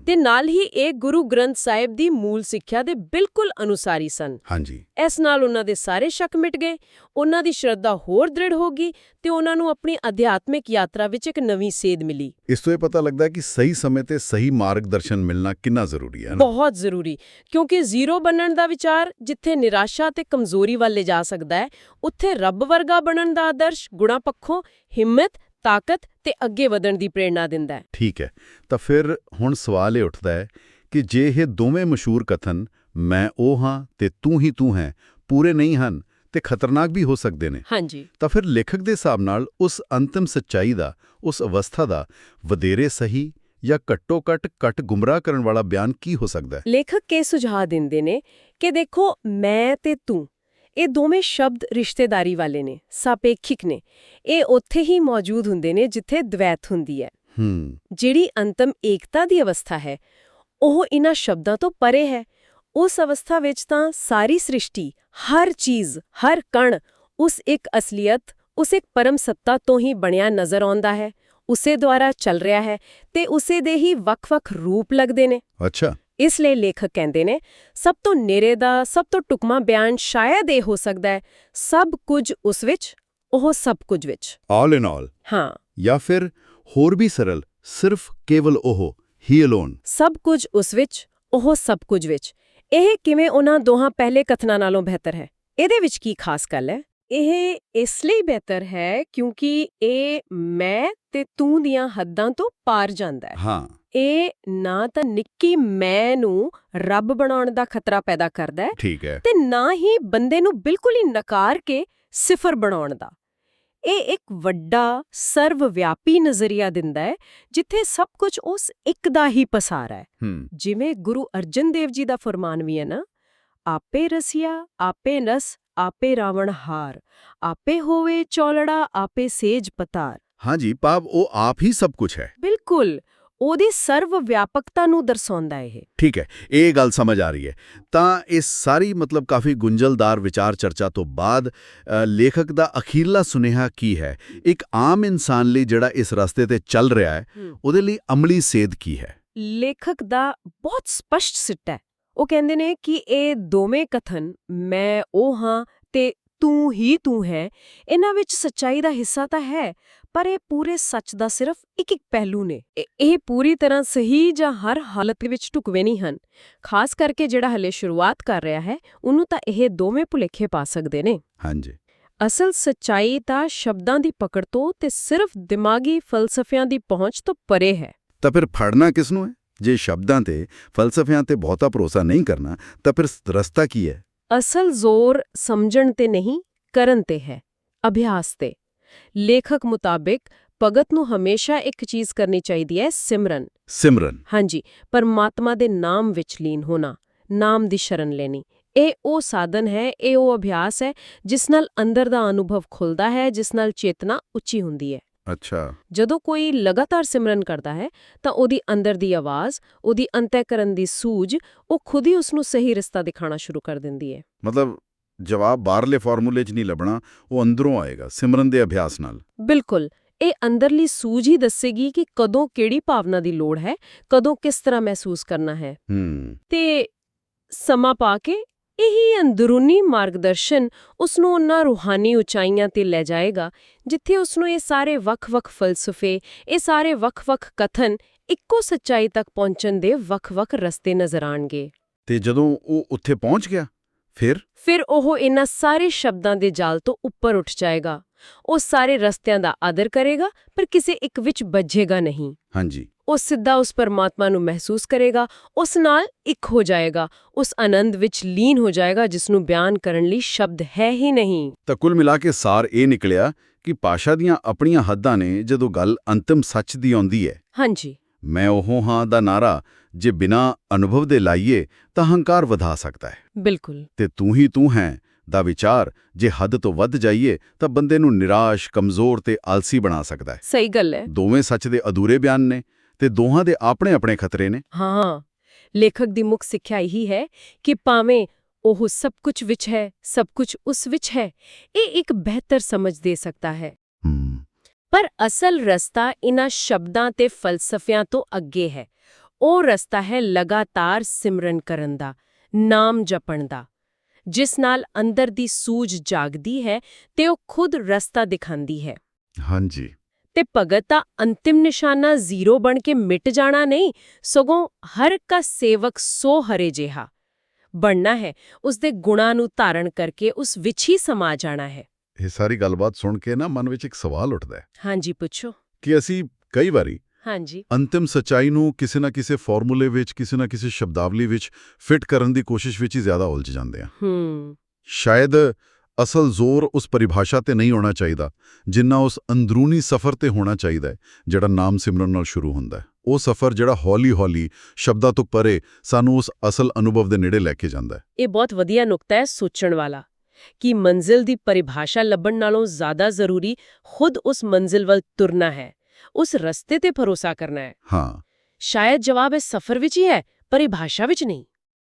ਤੇ ਨਾਲ ਹੀ ਇਹ ਗੁਰੂ ਗ੍ਰੰਥ ਸਾਹਿਬ ਦੀ ਮੂਲ ਸਿੱਖਿਆ ਦੇ ਬਿਲਕੁਲ ਅਨੁਸਾਰੀ ਸਨ। ਹਾਂਜੀ। ਇਸ ਨਾਲ ਉਹਨਾਂ ਦੇ ਸਾਰੇ ਸ਼ੱਕ ਮਿਟ ਗਏ ਉਹਨਾਂ ਦੀ ਸ਼ਰਧਾ ਹੋਰ ਦ੍ਰਿੜ ਹੋ ਗਈ ਤੇ ਉਹਨਾਂ ਨੂੰ ਆਪਣੀ ਅਧਿਆਤਮਿਕ ਯਾਤਰਾ ਵਿੱਚ ਇੱਕ ਨਵੀਂ ਸੇਧ ਮਿਲੀ। ਇਸ ਤੋਂ ਇਹ ਪਤਾ ਲੱਗਦਾ ਕਿ ਸਹੀ ਸਮੇਂ ਤੇ ਸਹੀ ਮਾਰਗਦਰਸ਼ਨ ਮਿਲਣਾ ਕਿੰਨਾ ਜ਼ਰੂਰੀ ਹੈ ਬਹੁਤ ਜ਼ਰੂਰੀ ਕਿਉਂਕਿ ਜ਼ੀਰੋ ਬਣਨ ਦਾ ਵਿਚਾਰ ਜਿੱਥੇ ਨਿਰਾਸ਼ਾ ਤੇ ਕਮਜ਼ੋਰੀ ਵੱਲ ਲੈ ਜਾ ਸਕਦਾ ਹੈ ਉੱਥੇ ਰੱਬ ਵਰਗਾ ਬਣਨ ਦਾ ਆਦਰਸ਼ ਗੁਣਾ ਪੱਖੋਂ ਹਿੰਮਤ ਤਾਕਤ ਤੇ ਅੱਗੇ ਵਧਣ ਦੀ ਪ੍ਰੇਰਣਾ ਦਿੰਦਾ ਹੈ। ਠੀਕ ਹੈ। ਤਾਂ ਫਿਰ ਹੁਣ ਸਵਾਲ ਇਹ ਉੱਠਦਾ ਹੈ ਕਿ ਜੇ ਇਹ ਦੋਵੇਂ ਮਸ਼ਹੂਰ ਕਥਨ ਮੈਂ ਉਹ ਹਾਂ ਤੇ ਤੂੰ ਹੀ ਤੂੰ ਹੈ ਪੂਰੇ ਨਹੀਂ ਹਨ ਤੇ ਖਤਰਨਾਕ ਵੀ ਹੋ ਸਕਦੇ ਨੇ। ਹਾਂਜੀ। ਤਾਂ ਫਿਰ ਲੇਖਕ ਦੇ ਹਿਸਾਬ ਨਾਲ ਉਸ ਅੰਤਿਮ ਸੱਚਾਈ ਦਾ ਉਸ ਅਵਸਥਾ ਦਾ ਵਧੇਰੇ ਸਹੀ ਜਾਂ ਘੱਟੋ ਘੱਟ ਘੱਟ ਗੁੰਮਰਾਹ ਕਰਨ ਵਾਲਾ ਬਿਆਨ ਕੀ ਹੋ ਸਕਦਾ ਹੈ? ਲੇਖਕ ਇਹ ਸੁਝਾਅ ਦਿੰਦੇ ਨੇ ਕਿ ਦੇਖੋ ਮੈਂ ਤੇ ਤੂੰ ਇਹ ਦੋਵੇਂ ਸ਼ਬਦ ਰਿਸ਼ਤੇਦਾਰੀ ਵਾਲੇ ਨੇ ਸਾਪੇਖਿਕ ਨੇ। ਇਹ ਉੱਥੇ ਹੀ ਮੌਜੂਦ ਹੁੰਦੇ ਨੇ ਜਿੱਥੇ ਦਵੈਤ ਹੁੰਦੀ ਹੈ। ਹੂੰ। ਜਿਹੜੀ ਅੰਤਮ ਏਕਤਾ ਦੀ ਅਵਸਥਾ ਹੈ ਉਹ ਇਨ੍ਹਾਂ ਸ਼ਬਦਾਂ ਤੋਂ ਪਰੇ ਹੈ। ਉਸ ਅਵਸਥਾ ਵਿੱਚ ਤਾਂ ਸਾਰੀ ਸ੍ਰਿਸ਼ਟੀ ਹਰ ਚੀਜ਼ ਹਰ ਕਣ ਉਸ ਇੱਕ ਅਸਲੀਅਤ ਉਸ ਇੱਕ ਪਰਮ ਸੱਤਾ ਤੋਂ ਹੀ ਬਣਿਆ ਨਜ਼ਰ ਆਉਂਦਾ ਹੈ। ਉਸੇ ਦੁਆਰਾ ਚੱਲ ਰਿਹਾ ਹੈ ਤੇ ਉਸੇ ਦੇ ਹੀ ਵੱਖ-ਵੱਖ ਰੂਪ ਲੱਗਦੇ ਨੇ। ਅੱਛਾ। ਇਸ ਲਈ ਲੇਖਕ ਕਹਿੰਦੇ ਨੇ ਸਭ ਤੋਂ ਨੇੜੇ ਦਾ ਸਭ ਤੋਂ ਟੁਕਮਾ ਬਿਆਨ ਸ਼ਾਇਦ ਇਹ ਹੋ ਸਕਦਾ ਹੈ ਸਭ ਕੁਝ ਉਸ ਵਿੱਚ ਉਹ ਸਭ ਕੁਝ ਵਿੱਚ। ਆਲ ਇਨ ਆਲ ਹਾਂ। ਜਾਂ ਫਿਰ ਹੋਰ ਵੀ ਸਰਲ ਸਿਰਫ ਕੇਵਲ ਉਹ ਹੀ ਅਲੋਨ ਸਭ ਕੁਝ ਉਸ ਵਿੱਚ ਉਹ ਸਭ ਕੁਝ ਵਿੱਚ। ਇਹ ਕਿਵੇਂ ਉਹਨਾਂ ਦੋਹਾਂ ਪਹਿਲੇ ਕਥਨਾਂ ਨਾਲੋਂ ਬਿਹਤਰ ਹੈ? ਇਹਦੇ ਵਿੱਚ ਕੀ ਖਾਸ ਗੱਲ ਹੈ? ਇਹ ਇਸ ਲਈ ਬਿਹਤਰ ਹੈ ਕਿਉਂਕਿ ਇਹ ਮੈਂ ਤੇ ਤੂੰ ਦੀਆਂ ਹੱਦਾਂ ਤੋਂ ਪਾਰ ਜਾਂਦਾ ਹੈ। ਹਾਂ। ਇਹ ਨਾ ਤਾਂ ਨਿੱਕੀ ਮੈਂ ਨੂੰ ਰੱਬ ਬਣਾਉਣ ਦਾ ਖਤਰਾ ਪੈਦਾ ਕਰਦਾ ਹੈ ਠੀਕ ਹੈ। ਤੇ ਨਾ ਹੀ ਬੰਦੇ ਨੂੰ ਬਿਲਕੁਲ ਹੀ ਨਕਾਰ ਕੇ ਸਿਫਰ ਬਣਾਉਣ ਦਾ। ਇਹ ਇੱਕ ਵੱਡਾ ਸਰਵ ਵਿਆਪੀ ਨਜ਼ਰੀਆ ਦਿੰਦਾ ਹੈ ਜਿੱਥੇ ਸਭ ਕੁਝ ਉਸ ਇੱਕ ਦਾ ਹੀ ਪਸਾਰ ਹੈ। ਜਿਵੇਂ ਗੁਰੂ ਅਰਜਨ ਦੇਵ ਜੀ ਦਾ ਫਰਮਾਨ ਵੀ ਹੈ ਨਾ ਆਪੇ ਰਸਿਆ ਆਪੇ ਨਸ ਆਪੇ ਰਾਵਣ ਹਾਰ ਆਪੇ ਹੋਵੇ ਚੌਲੜਾ ਆਪੇ ਸੇਜ ਪਤਾਰ। ਹਾਂਜੀ ਭਾਵ ਉਹ ਆਪ ਹੀ ਸਭ ਕੁਝ ਹੈ। ਬਿਲਕੁਲ। ਉਹਦੀ ਸਰਵ ਵਿਆਪਕਤਾ ਨੂੰ ਦਰਸਾਉਂਦਾ ਇਹ। ਠੀਕ ਹੈ ਇਹ ਗੱਲ ਸਮਝ ਆ ਰਹੀ ਹੈ। ਤਾਂ ਇਸ ਸਾਰੀ ਮਤਲਬ ਕਾਫੀ ਗੁੰਝਲਦਾਰ ਵਿਚਾਰ ਚਰਚਾ ਤੋਂ ਬਾਅਦ ਲੇਖਕ ਦਾ ਅਖੀਰਲਾ ਸੁਨੇਹਾ ਕੀ ਹੈ? ਇੱਕ ਆਮ ਇਨਸਾਨ ਲਈ ਜਿਹੜਾ ਇਸ ਰਸਤੇ ਤੇ ਚੱਲ ਰਿਹਾ ਹੈ। ਉਹਦੇ ਲਈ ਅਮਲੀ ਸੇਧ ਕੀ ਹੈ? ਲੇਖਕ ਦਾ ਬਹੁਤ ਸਪਸ਼ਟ ਸਿੱਟਾ ਹੈ। ਉਹ ਕਹਿੰਦੇ ਨੇ ਕਿ ਇਹ ਦੋਵੇਂ ਕਥਨ ਮੈਂ ਉਹ ਹਾਂ ਤੇ ਤੂੰ ਹੀ ਤੂੰ ਹੈ ਇਹਨਾਂ ਵਿੱਚ ਸੱਚਾਈ ਦਾ ਹਿੱਸਾ ਤਾਂ ਹੈ ਪਰ ਇਹ ਪੂਰੇ ਸੱਚ ਦਾ ਸਿਰਫ ਇੱਕ ਇੱਕ ਪਹਿਲੂ ਨੇ। ਇਹ- ਪੂਰੀ ਤਰ੍ਹਾਂ ਸਹੀ ਜਾਂ ਹਰ ਹਾਲਤ ਵਿੱਚ ਢੁਕਵੇਂ ਨਹੀਂ ਹਨ। ਖਾਸ ਕਰਕੇ ਜਿਹੜਾ ਹਲੇ ਸ਼ੁਰੂਆਤ ਕਰ ਰਿਹਾ ਹੈ ਉਹਨੂੰ ਤਾਂ ਇਹ ਦੋਵੇਂ ਭੁਲੇਖੇ ਪਾ ਸਕਦੇ ਨੇ। ਹਾਂਜੀ। ਅਸਲ ਸੱਚਾਈ ਤਾਂ ਸ਼ਬਦਾਂ ਦੀ ਪਕੜ ਤੋਂ ਤੇ ਸਿਰਫ ਦਿਮਾਗੀ ਫਲਸਫਿਆਂ ਦੀ ਪਹੁੰਚ ਤੋਂ ਪਰੇ ਹੈ। ਤਾਂ ਫਿਰ ਫੜਨਾ ਕਿਸ ਨੂੰ ਹੈ? ਜੇ ਸ਼ਬਦਾਂ ਤੇ ਫਲਸਫਿਆਂ ਤੇ ਬਹੁਤਾ ਭਰੋਸਾ ਨਹੀਂ ਕਰਨਾ ਤਾਂ ਫਿਰ ਰਸਤਾ ਕੀ ਹੈ? ਅਸਲ ਜ਼ੋਰ ਸਮਝਣ ਤੇ ਨਹੀਂ ਕਰਨ ਤੇ ਹੈ ਅਭਿਆਸ ਤੇ। ਲੇਖਕ ਮੁਤਾਬਿਕ ਭਗਤ ਨੂੰ ਹਮੇਸ਼ਾ ਇੱਕ ਚੀਜ਼ ਕਰਨੀ ਚਾਹੀਦੀ ਹੈ ਸਿਮਰਨ। ਸਿਮਰਨ। ਹਾਂਜੀ ਪਰਮਾਤਮਾ ਦੇ ਨਾਮ ਵਿੱਚ ਲੀਨ ਹੋਣਾ ਨਾਮ ਦੀ ਸ਼ਰਨ ਲੈਣੀ। ਇਹ ਉਹ ਸਾਧਨ ਹੈ ਇਹ ਉਹ ਅਭਿਆਸ ਹੈ ਜਿਸ ਨਾਲ ਅੰਦਰ ਦਾ ਅਨੁਭਵ ਖੁੱਲਦਾ ਹੈ ਜਿਸ ਨਾਲ ਚੇਤਨਾ ਉੱਚੀ ਹੁੰਦੀ ਹੈ। ਅੱਛਾ। ਜਦੋਂ ਕੋਈ ਲਗਾਤਾਰ ਸਿਮਰਨ ਕਰਦਾ ਹੈ ਤਾਂ ਉਹਦੀ ਅੰਦਰ ਦੀ ਆਵਾਜ਼ ਉਹਦੀ ਅੰਤःਕਰਨ ਦੀ ਸੂਝ ਉਹ ਖੁਦ ਹੀ ਉਸ ਨੂੰ ਸਹੀ ਰਸਤਾ ਦਿਖਾਣਾ ਸ਼ੁਰੂ ਕਰ ਦਿੰਦੀ ਹੈ। ਮਤਲਬ ਜਵਾਬ ਬਾਹਰਲੇ ਫਾਰਮੂਲੇ 'ਚ ਨਹੀਂ ਲੱਭਣਾ ਉਹ ਅੰਦਰੋਂ ਆਏਗਾ ਸਿਮਰਨ ਦੇ ਅਭਿਆਸ ਨਾਲ। ਬਿਲਕੁਲ। ਇਹ ਅੰਦਰਲੀ ਸੂਝ ਹੀ ਦੱਸੇਗੀ ਕਿ ਕਦੋਂ ਕਿਹੜੀ ਭਾਵਨਾ ਦੀ ਲੋੜ ਹੈ ਕਦੋਂ ਕਿਸ ਤਰ੍ਹਾਂ ਮਹਿਸੂਸ ਕਰਨਾ ਹੈ। ਹੂੰ। ਤੇ ਸਮਾਂ ਪਾ ਕੇ ਇਹੀ ਅੰਦਰੂਨੀ ਮਾਰਗਦਰਸ਼ਨ ਉਸ ਨੂੰ ਉਹਨਾਂ ਰੂਹਾਨੀ ਉਚਾਈਆਂ ਤੇ ਲੈ ਜਾਏਗਾ ਜਿੱਥੇ ਉਸ ਨੂੰ ਇਹ ਸਾਰੇ ਵੱਖ-ਵੱਖ ਫਲਸਫੇ ਇਹ ਸਾਰੇ ਵੱਖ-ਵੱਖ ਕਥਨ ਇੱਕੋ ਸੱਚਾਈ ਤੱਕ ਪਹੁੰਚਣ ਦੇ ਵੱਖ-ਵੱਖ ਰਸਤੇ ਨਜ਼ਰ ਆਣਗੇ ਤੇ ਜਦੋਂ ਉਹ ਉੱਥੇ ਪਹੁੰਚ ਗਿਆ ਫਿਰ? ਫਿਰ ਉਹ ਇਹਨਾਂ ਸਾਰੇ ਸ਼ਬਦਾਂ ਦੇ ਜਾਲ ਤੋਂ ਉੱਪਰ ਉੱਠ ਜਾਏਗਾ। ਉਹ ਸਾਰੇ ਰਸਤਿਆਂ ਦਾ ਆਦਰ ਕਰੇਗਾ ਪਰ ਕਿਸੇ ਇੱਕ ਵਿੱਚ ਵੱਜੇਗਾ ਨਹੀਂ। ਹਾਂਜੀ। ਉਹ ਸਿੱਧਾ ਉਸ ਪਰਮਾਤਮਾ ਨੂੰ ਮਹਿਸੂਸ ਕਰੇਗਾ ਉਸ ਨਾਲ ਇੱਕ ਹੋ ਜਾਏਗਾ ਉਸ ਆਨੰਦ ਵਿੱਚ ਲੀਨ ਹੋ ਜਾਏਗਾ ਜਿਸ ਨੂੰ ਬਿਆਨ ਕਰਨ ਲਈ ਸ਼ਬਦ ਹੈ ਹੀ ਨਹੀਂ। ਤਾਂ ਕੁੱਲ ਮਿਲਾ ਕੇ ਸਾਰ ਇਹ ਨਿਕਲਿਆ ਕਿ ਪਾਸ਼ਾ ਦੀਆਂ ਆਪਣੀਆਂ ਹੱਦਾਂ ਨੇ ਜਦੋਂ ਗੱਲ ਅੰਤਿਮ ਸੱਚ ਦੀ ਆਉਂਦੀ ਹੈ। ਹਾਂਜੀ। ਮੈਂ ਉਹ ਹਾਂ ਦਾ ਨਾਰਾ ਜੇ ਬਿਨਾਂ ਅਨੁਭਵ ਦੇ ਲਾਈਏ ਤਾਂ ਹੰਕਾਰ ਵਧਾ ਸਕਦਾ ਹੈ। ਬਿਲਕੁਲ। ਤੇ ਤੂੰ ਹੀ ਤੂੰ ਹੈ ਦਾ ਵਿਚਾਰ ਜੇ ਹੱਦ ਤੋਂ ਵੱਧ ਜਾਈਏ ਤਾਂ ਬੰਦੇ ਨੂੰ ਨਿਰਾਸ਼ ਕਮਜ਼ੋਰ ਤੇ ਆਲਸੀ ਬਣਾ ਸਕਦਾ ਹੈ। ਸਹੀ ਗੱਲ ਹੈ। ਦੋਵੇਂ ਸੱਚ ਦੇ ਅਧੂਰੇ ਬਿਆਨ ਨੇ। ਤੇ ਦੋਹਾਂ ਦੇ ਆਪਣੇ ਆਪਣੇ ਖਤਰੇ ਨੇ। ਹਾਂ ਲੇਖਕ ਦੀ ਮੁੱਖ ਸਿੱਖਿਆ ਇਹੀ ਹੈ ਕਿ ਭਾਵੇਂ ਉਹ ਸਭ ਕੁਝ ਵਿੱਚ ਹੈ ਸਭ ਕੁਝ ਉਸ ਵਿੱਚ ਹੈ ਇਹ ਇੱਕ ਬਿਹਤਰ ਸਮਝ ਦੇ ਸਕਦਾ ਹੈ। ਹੂੰ। ਪਰ ਅਸਲ ਰਸਤਾ ਇਨ੍ਹਾਂ ਸ਼ਬਦਾਂ ਤੇ ਫਲਸਫਿਆਂ ਤੋਂ ਅੱਗੇ ਹੈ। ਉਹ ਰਸਤਾ ਹੈ ਲਗਾਤਾਰ ਸਿਮਰਨ ਕਰਨ ਦਾ ਨਾਮ ਜਪਣ ਦਾ। ਜਿਸ ਨਾਲ ਅੰਦਰ ਦੀ ਸੂਝ ਜਾਗਦੀ ਹੈ ਤੇ ਉਹ ਖੁਦ ਰਸਤਾ ਦਿਖਾਉਂਦੀ ਹੈ। ਹਾਂਜੀ। ਤੇ ਭਗਤ ਦਾ ਅੰਤਿਮ ਨਿਸ਼ਾਨਾ ਜ਼ੀਰੋ ਬਣ ਕੇ ਮਿਟ ਜਾਣਾ ਨਹੀਂ ਸਗੋਂ ਹਰ ਕਾ ਸੇਵਕ ਸੋ ਹਰੇ ਜਿਹਾ। ਬਣਨਾ ਹੈ ਉਸ ਦੇ ਗੁਣਾਂ ਨੂੰ ਧਾਰਨ ਕਰਕੇ ਉਸ ਵਿੱਚ ਹੀ ਸਮਾ ਜਾਣਾ ਹੈ। ਇਹ ਸਾਰੀ ਗੱਲਬਾਤ ਸੁਣ ਕੇ ਨਾ ਮਨ ਵਿੱਚ ਇੱਕ ਸਵਾਲ ਉੱਠਦਾ ਹੈ। ਹਾਂਜੀ ਪੁੱਛੋ। ਕਿ ਅਸੀਂ ਕਈ ਵਾਰੀ ਹਾਂਜੀ। ਅੰਤਿਮ ਸਚਾਈ ਨੂੰ ਕਿਸੇ ਨਾ ਕਿਸੇ ਫਾਰਮੂਲੇ ਵਿੱਚ ਕਿਸੇ ਨਾ ਕਿਸੇ ਸ਼ਬਦਾਵਲੀ ਵਿੱਚ ਫਿੱਟ ਕਰਨ ਦੀ ਕੋਸ਼ਿਸ਼ ਵਿੱਚ ਹੀ ਜ਼ਿਆਦਾ ਉਲਝ ਜਾਂਦੇ ਆ ਹੂੰ। ਸ਼ਾਇਦ ਅਸਲ ਜ਼ੋਰ ਉਸ ਪਰਿਭਾਸ਼ਾ ਤੇ ਨਹੀਂ ਹੋਣਾ ਚਾਹੀਦਾ ਜਿੰਨਾ ਉਸ ਅੰਦਰੂਨੀ ਸਫ਼ਰ ਤੇ ਹੋਣਾ ਚਾਹੀਦਾ ਹੈ ਜਿਹੜਾ ਨਾਮ ਸਿਮਰਨ ਨਾਲ ਸ਼ੁਰੂ ਹੁੰਦਾ ਹੈ। ਉਹ ਸਫ਼ਰ ਜਿਹੜਾ ਹੌਲੀ-ਹੌਲੀ ਸ਼ਬਦਾਂ ਤੋਂ ਪਰੇ ਸਾਨੂੰ ਉਸ ਅਸਲ ਅਨੁਭਵ ਦੇ ਨੇੜੇ ਲੈ ਕੇ ਜਾਂਦਾ ਹੈ। ਇਹ ਬਹੁਤ ਵਧੀਆ ਨੁਕਤਾ ਹੈ ਸੋਚਣ ਵਾਲਾ ਕਿ ਮੰਜ਼ਿਲ ਦੀ ਪਰਿਭਾਸ਼ਾ ਲੱਭਣ ਨਾਲੋਂ ਜ਼ਿਆਦਾ ਜ਼ਰੂਰੀ ਖੁਦ ਉਸ ਮੰਜ਼ਿਲ ਵੱਲ ਤੁਰਨਾ ਹੈ ਉਸ ਰਸਤੇ ਤੇ ਭਰੋਸਾ ਕਰਨਾ ਹੈ। ਹਾਂ। ਸ਼ਾਇਦ ਜਵਾਬ ਇਸ ਸਫ਼ਰ ਵਿੱਚ ਹੀ ਹੈ ਪਰਿਭਾਸ਼ਾ ਵਿੱਚ ਨਹੀਂ।